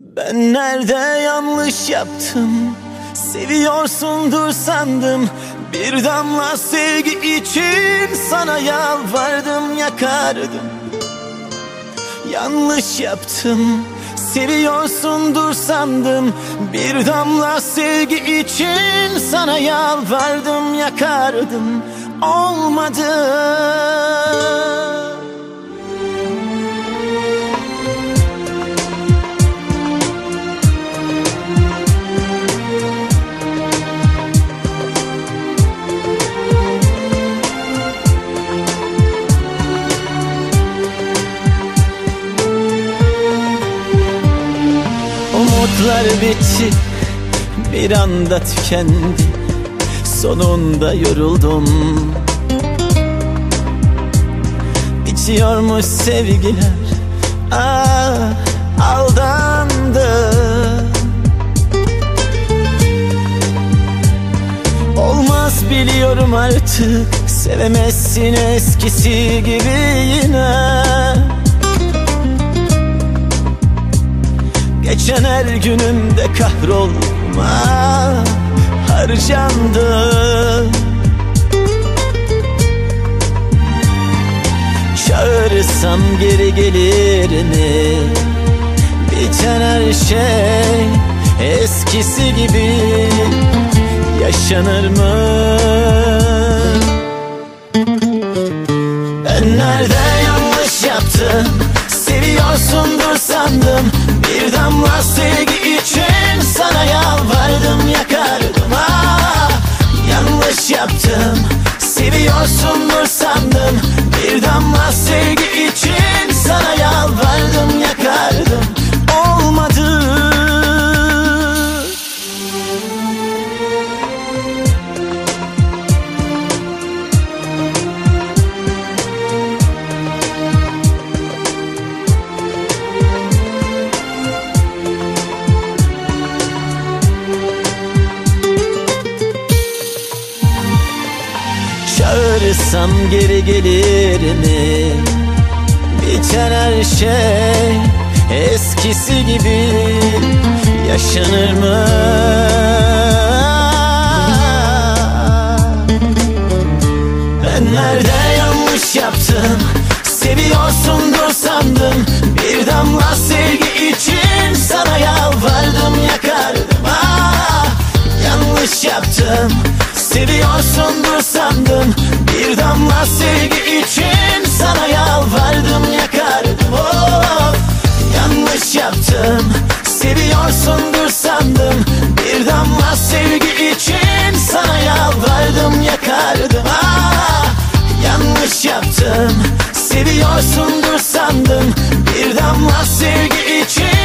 Ben nerede yanlış yaptım? Seviyorsundur sandım. Bir damla sevgi için Sana yalvardım yakardım. Yanlış yaptım. Seviyorsundur sandım. Bir damla sevgi için Sana yalvardım yakardım. Olmadı Umutlar bitti Bir anda tükendi Sonunda yoruldum. Bitiyormuş sevgiler Ah aldandı. Olmaz biliyorum artık Sevemezsin eskisi gibi yine Geçen her günümde kahrolma harcandı Çağırırsam geri gelir mi? Biten her şey eskisi gibi yaşanır mı? Ben nerede yanlış yaptım Seviyorsundur sandım Bir damla sevgi için Sana yalvardım yakardım. Ah, Yanlış yaptım Seviyorsundur sandım Bir damla sevgi için Çağırırsam geri gelir mi? Biten her şey eskisi gibi yaşanır mı? Ben nerede yanlış yaptım? Seviyorsundur sandım Bir damla sevgi için Sana yalvardım yakardım ah, Yanlış yaptım Seviyorsundur sandım Bir damla sevgi için Sana yalvardım yakardım of Yanlış yaptım Seviyorsundur sandım Bir damla sevgi için Sana yalvardım yakardım. Ah, Yanlış yaptım Seviyorsundur sandım Bir damla sevgi için